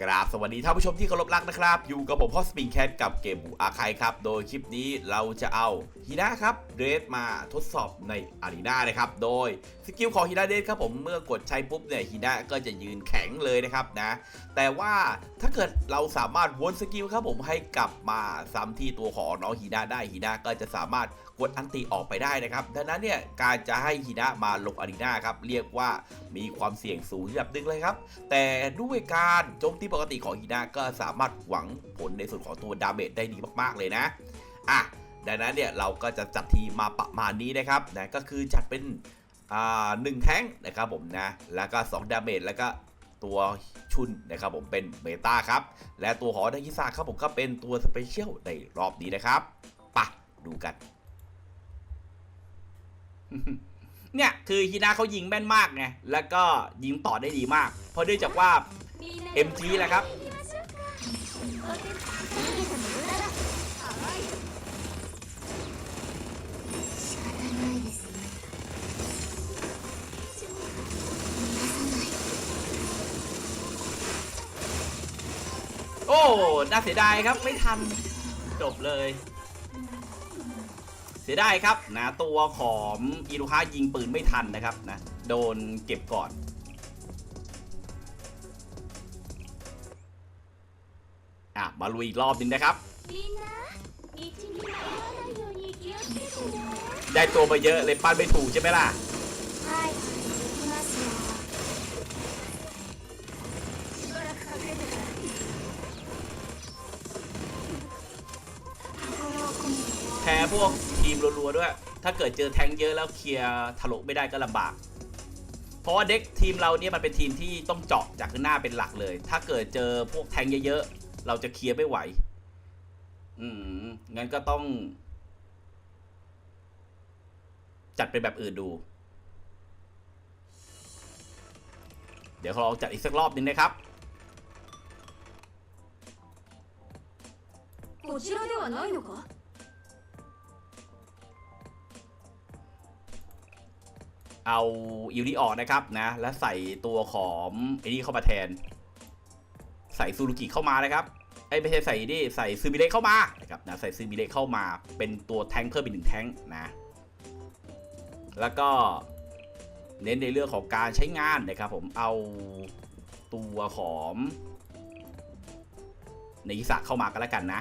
กราบสวัสดีท่านผู้ชมที่เคารพรักนะครับ อยู่กับผมพ่อสปริงแคทกับเกมบูอาคายครับ โดยคลิปนี้เราจะเอาฮีนะครับเดรสมาทดสอบในอารีนานะครับ โดยสกิลของฮีนาเดรสครับผมเมื่อกดใช้ปุ๊บเนี่ยฮีนาก็จะยืนแข็งเลยนะครับนะ แต่ว่าถ้าเกิดเราสามารถวนสกิลครับผมให้กลับมาซ้ำที่ตัวของน้องฮีนาได้ฮีนาก็จะสามารถกดอันติออกไปได้นะครับ ดังนั้นเนี่ยการจะให้ฮีนามาลงอารีนาครับเรียกว่ามีความเสี่ยงสูงระดับหนึ่งเลยครับ แต่ด้วยการโจมตีปกติของฮีนาก็สามารถหวังผลในส่วนของตัวดาเมจได้ดีมากๆเลยนะ อะ ดังนั้นเนี่ยเราก็จะจัดทีมมาประมาณนี้นะครับนะก็คือจัดเป็นอ่าหนึ่งแท้งนะครับผมนะ แล้วก็2ดาเมจแล้วก็ตัวชุนนะครับผมเป็นเมตาครับ และตัวหอนายิซาครับผมก็เป็นตัวสเปเชียลในรอบนี้นะครับไปะดูกัน เนี่ยคือฮีนาเขายิงแม่นมากไงแล้วก็ยิงต่อได้ดีมาก เพราะเนื่องจากว่า MG แหละครับโอ้ น่าเสียดายครับ ไม่ทัน จบเลย เสียดายครับนะตัวของอีลูฮายิงปืนไม่ทันนะครับนะโดนเก็บก่อนอะมาลุยอีกรอบหนึงนะครับ ได้ตัวมาเยอะเลยปั้นไม่ถูกใช่ไหมล่ะแพ้พวก ทีมรัวๆด้วย ถ้าเกิดเจอแทงค์เยอะแล้วเคลียร์ทะลุไม่ได้ก็ลำบาก เพราะว่าเด็กทีมเราเนี่ยมันเป็นทีมที่ต้องเจาะจากข้างหน้าเป็นหลักเลย ถ้าเกิดเจอพวกแทงค์เยอะๆ เราจะเคลียร์ไม่ไหว อืม งั้นก็ต้อง จัดเป็นแบบอื่นดู เดี๋ยวเราลองจัดอีกสักรอบหนึงนะครับ こちらではないのか เอาอิวนี่ออกนะครับนะ แล้วใส่ตัวของไอ้นี่เข้ามาแทน ใส่ซูรุกิเข้ามานะครับไอ้ไม่ใช่ใส่นี่ใส่ซูมิเละเข้ามานะครับนะใส่ซูมิเละเข้ามา เป็นตัวแทงเพิ่มอีกหนึ่งแทงนะ แล้วก็เน้นในเรื่องของการใช้งานนะครับ ผมเอาตัวของในยิสะเข้ามากันแล้วกันนะ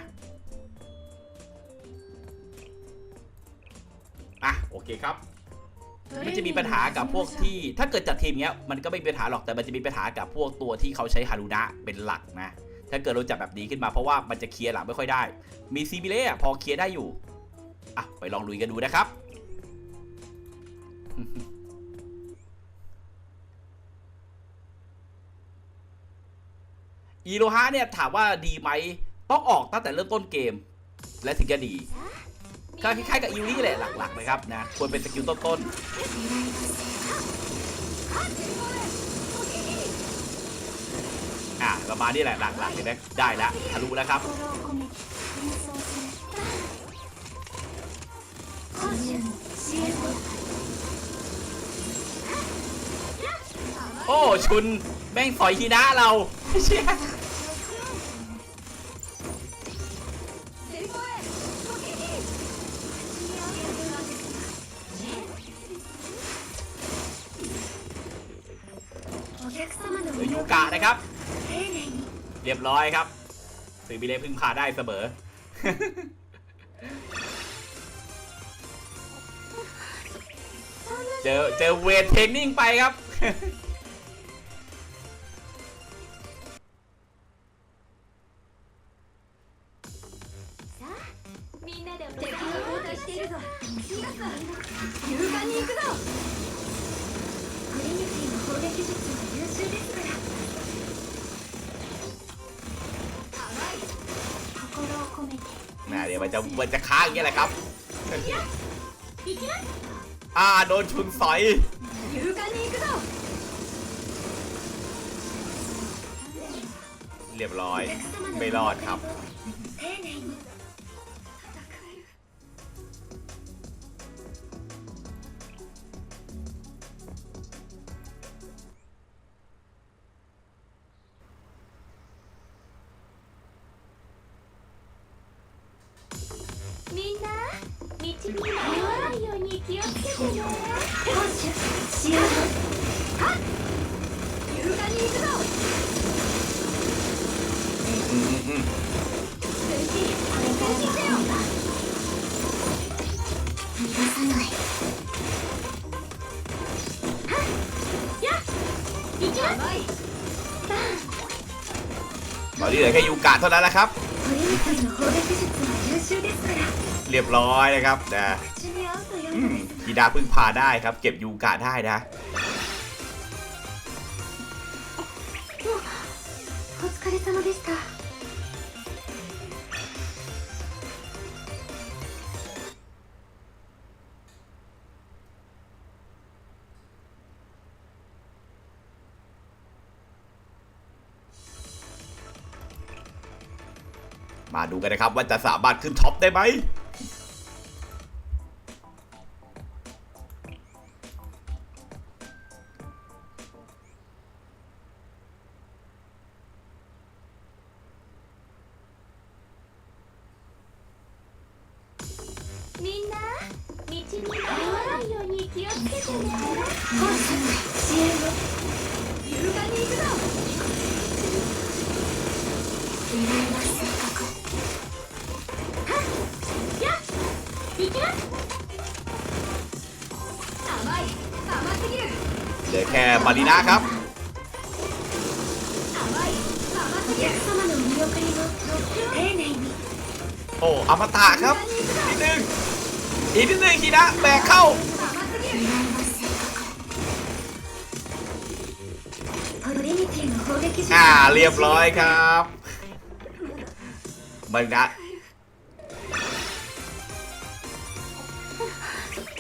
อะโอเคครับ มันจะมีปัญหากับพวกที่ถ้าเกิดจัดทีมเนี้ยมันก็ไม่มีปัญหาหรอกแต่มันจะมีปัญหากับพวกตัวที่เขาใช้ฮารุนะเป็นหลักนะถ้าเกิดเราจัดแบบนี้ขึ้นมาเพราะว่ามันจะเคลียร์หลังไม่ค่อยได้ มีซีบิเล่พอเคลียร์ได้อยู่อะไปลองลุยกันดูนะครับอีโรฮาเนี่ยถามว่าดีไหมต้องออกตั้งแต่เริ่มต้นเกม และถึงจะดี ก็คล้ายๆกับอิวลี่แหละหลักๆนะครับนะควรเป็นสกิลต้นๆอะประมาณนี้แหละหลักๆเลยนะได้แล้วทะลุแล้วครับโอ้ชุนแม่งสอยทีนะเราเชี่ย กะนะครับ เรียบร้อยครับสื่อบิเลพึ่งพาได้เสมอ เจอเจอเวทเทรนนิ่งไปครับ นะเดี๋ยวมันจะมันจะค้างอย่างเงี้ยแหละครับ อ่าโดนชุนใสเรียบร้อย ไม่รอดครับ 気をつけてねシュはっ勇敢に行くぞ通信通信せよ逃がさないはっやっ行きますさตอนนี้เหลือแค่ยูกะเท่านั้นแหละครับあ堀内さんの砲撃術は優秀ですからเรียบร้อยนะครับนะ口の อื の ม です ฮีดาพึ่งพาได้ครับ เก็บยูกะได้นะ お疲れ様でした มาดูกันนะครับว่าจะสามารถขึ้นท็อปได้ไหม 道に迷わないように気をつけてね本社支援を優雅に行くぞ狙いは正確はっやっ行きます甘い甘すぎる เหลือแค่มารีนาครับ 甘い甘すぎるお客様のお見送りを丁寧に โอ้อมตะครับอีกนิดนึง อีกนิดนึงฮีนะแบกเข้า อ่าเรียบร้อยครับเบิ้งนะ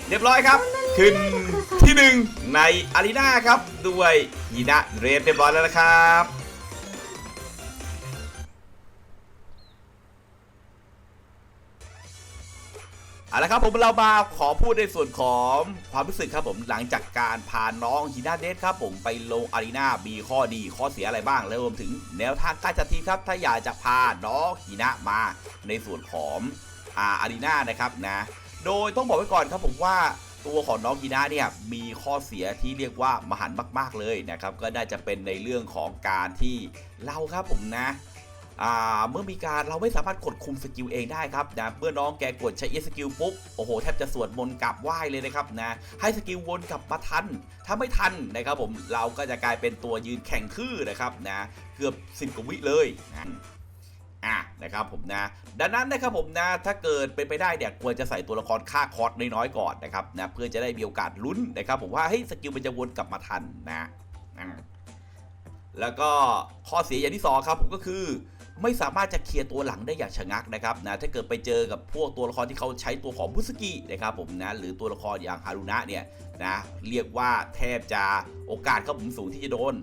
เรียบร้อยครับ ขึ้นที่หนึ่งในอารีนาครับ ด้วยยีนะเรดเรียบร้อยแล้วนะครับ เอาละครับผมเรามาขอพูดในส่วนของความรู้สึกครับผมหลังจากการพาน้องฮีนาเดสครับผมไปลงอารีนามีข้อดีข้อเสียอะไรบ้างแล้วรวมถึงแนวทางการจัดทีมครับ ถ้าอยากจะพาน้องฮีนามาในส่วนของอาอารีนานะครับนะโดยต้องบอกไว้ก่อนครับผมว่าตัวของน้องฮีนาเนี่ยมีข้อเสียที่เรียกว่ามหันต์มาก ๆเลยนะครับก็น่าจะเป็นในเรื่องของการที่เราครับผมนะ เมื่อมีการเราไม่สามารถกดคุมสกิลเองได้ครับนะเมื่อน้องแกกดใช้สกิลปุ๊บโอ้โหแทบจะสวดมนต์กลับไหว้เลยนะครับนะให้สกิลวนกลับมาทัน ถ้าไม่ทันนะครับผมเราก็จะกลายเป็นตัวยืนแข่งคือนะครับนะเกือบสิบกว่าวิเลยนะอะนะครับผมนะดังนั้นนะครับผมนะถ้าเกิดเป็นไปได้เนี่ยควรจะใส่ตัวละครค่าคอร์สน้อยๆก่อนนะครับนะเพื่อจะได้มีโอกาสลุ้นนะครับผมว่าเฮ้ยสกิลมันจะวนกลับมาทันนะอะแล้วก็ข้อเสียอย่างที่สองครับผมก็คือ ไม่สามารถจะเคลียร์ตัวหลังได้อย่างชะงักนะครับนะถ้าเกิดไปเจอกับพวกตัวละครที่เขาใช้ตัวของบุสกินะครับผมนะหรือตัวละครอย่างฮารุนะเนี่ยนะเรียกว่าแทบจะโอกาสครับผมสูงที่จะโดน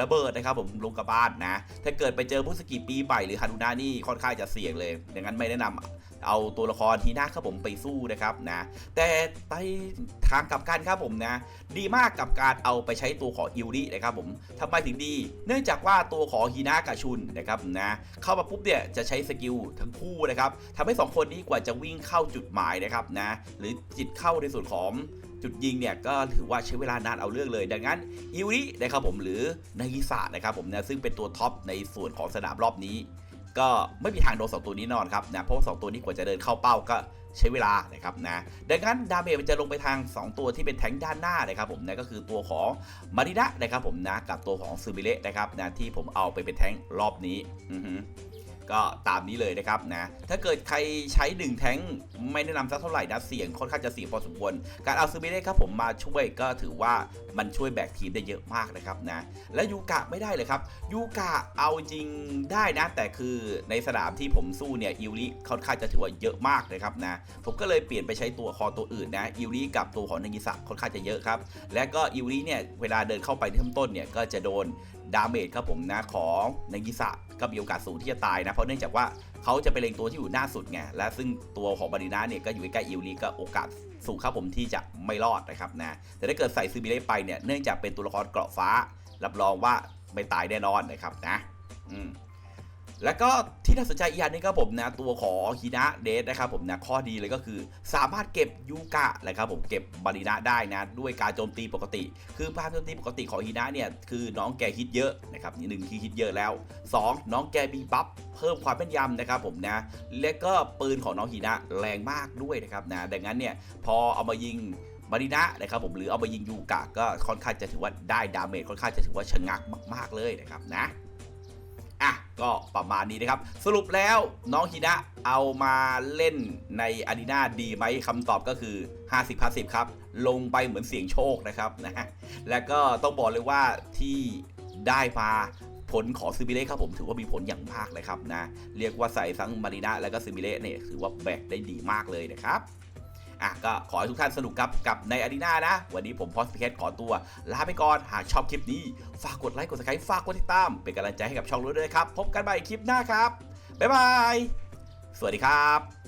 ระเบิดนะครับผมลงกับบ้านนะ ถ้าเกิดไปเจอบุสกิปีใหม่หรือฮารุนะนี่ค่อนข้างจะเสี่ยงเลย ดังนั้นไม่แนะนำ เอาตัวละครทีน่าครับผมไปสู้นะครับนะแต่ไปทางกลับกันครับผมนะดีมากกับการเอาไปใช้ตัวของอิวรินะครับผมทำไมถึงดี เนื่องจากว่าตัวของฮีนากับชุนนะครับนะเข้ามาปุ๊บเนี่ยจะใช้สกิลทั้งคู่นะครับทำให้ 2 คนนี้กว่าจะวิ่งเข้าจุดหมายนะครับนะหรือจิตเข้าในส่วนของจุดยิงเนี่ยก็ถือว่าใช้เวลานานเอาเรื่องเลย ดังนั้นอิวรินะครับผมหรือนากิสะนะครับผมนะซึ่งเป็นตัวท็อปในส่วนของสนามรอบนี้ ก็ไม่มีทางโดนสองตัวนี้แน่นอนครับนะเพราะว่าสองตัวนี้กว่าจะเดินเข้าเป้าก็ใช้เวลานะครับนะดังนั้นดาเมจมันจะลงไปทาง 2 ตัวที่เป็นแทงด้านหน้านะครับผมนะก็คือตัวของมาริดะนะครับผมนะกับตัวของซูบิเละนะครับนะที่ผมเอาไปเป็นแทงรอบนี้อือ ก็ตามนี้เลยนะครับนะถ้าเกิดใครใช้ 1 แทงค์ไม่แนะนำสักเท่าไหร่นะเสี่ยงค่อนข้างจะเสี่ยงพอสมควร การเอาซูบิเละครับผมมาช่วยก็ถือว่ามันช่วยแบกทีมได้เยอะมากนะครับนะและยูกะไม่ได้เลยครับยูกะเอาจริงได้นะ แต่คือในสนามที่ผมสู้เนี่ยอิวริค่อนข้างจะถือว่าเยอะมากนะครับนะผมก็เลยเปลี่ยนไปใช้ตัวคอตัวอื่นนะอิวริกับตัวของนางิสะค่อนข้างจะเยอะครับและก็อิวริเนี่ยเวลาเดินเข้าไปที่เริ่มต้นเนี่ยก็จะโดนดาเมจครับผมนะของนากิสะก็มีโอกาสสูงที่จะตายนะ เพราะเนื่องจากว่าเขาจะไปเล็งตัวที่อยู่หน้าสุดไงและซึ่งตัวของบารินาเนี่ยก็อยู่ใกล้อิวลีก็โอกาสสูงครับผมที่จะไม่รอดนะครับนะแต่ถ้าเกิดใส่ซูบิเล่ไปเนี่ยเนื่องจากเป็นตัวละครเกราะฟ้า รับรองว่าไม่ตายแน่นอนนะครับนะ อืม แล้วก็ที่น่าสนใจอีกอย่างนึงครับผมนะตัวของฮินะเดสนะครับผมนะข้อดีเลยก็คือ สามารถเก็บยูกะนะครับผมเก็บบารินะได้นะด้วยการโจมตีปกติ คือการโจมตีปกติของฮินะเนี่ยคือน้องแกฮิตเยอะนะครับนี่หนึ่งคือฮิตเยอะแล้ว 2 น้องแกมีบัฟเพิ่มความแม่นยำนะครับผมนะและก็ปืนของน้องฮินะแรงมากด้วยนะครับนะดังนั้นเนี่ยพอเอามายิงมารินะนะครับผมหรือเอามายิงยูกะก็ค่อนข้างจะถือว่าได้ดาเมจค่อนข้างจะถือว่าชะงักมาก ๆเลยนะครับนะ อะก็ประมาณนี้นะครับ สรุปแล้วน้องฮินะเอามาเล่นในอารีนาดีไหมคำตอบก็คือ 50 50 ครับ ลงไปเหมือนเสียงโชคนะครับนะแล้วก็ต้องบอกเลยว่าที่ได้มาผลของซิมิเล่ครับผมถือว่ามีผลอย่างมากเลยครับนะ เรียกว่าใส่ทั้งมารีนาและก็ซิมิเล่เนี่ยถือว่าแบกได้ดีมากเลยนะครับ อะก็ขอให้ทุกท่านสนุกกับกับในอารีนานะ วันนี้ผมพอสเคทขอตัวลาไปก่อนหากชอบคลิปนี้ ฝากกดไลค์กดซับสไครต์ฝากกดติดตาม เป็นกำลังใจให้กับช่องรู้ด้วยนะครับ พบกันใหม่คลิปหน้าครับบ๊ายบายสวัสดีครับ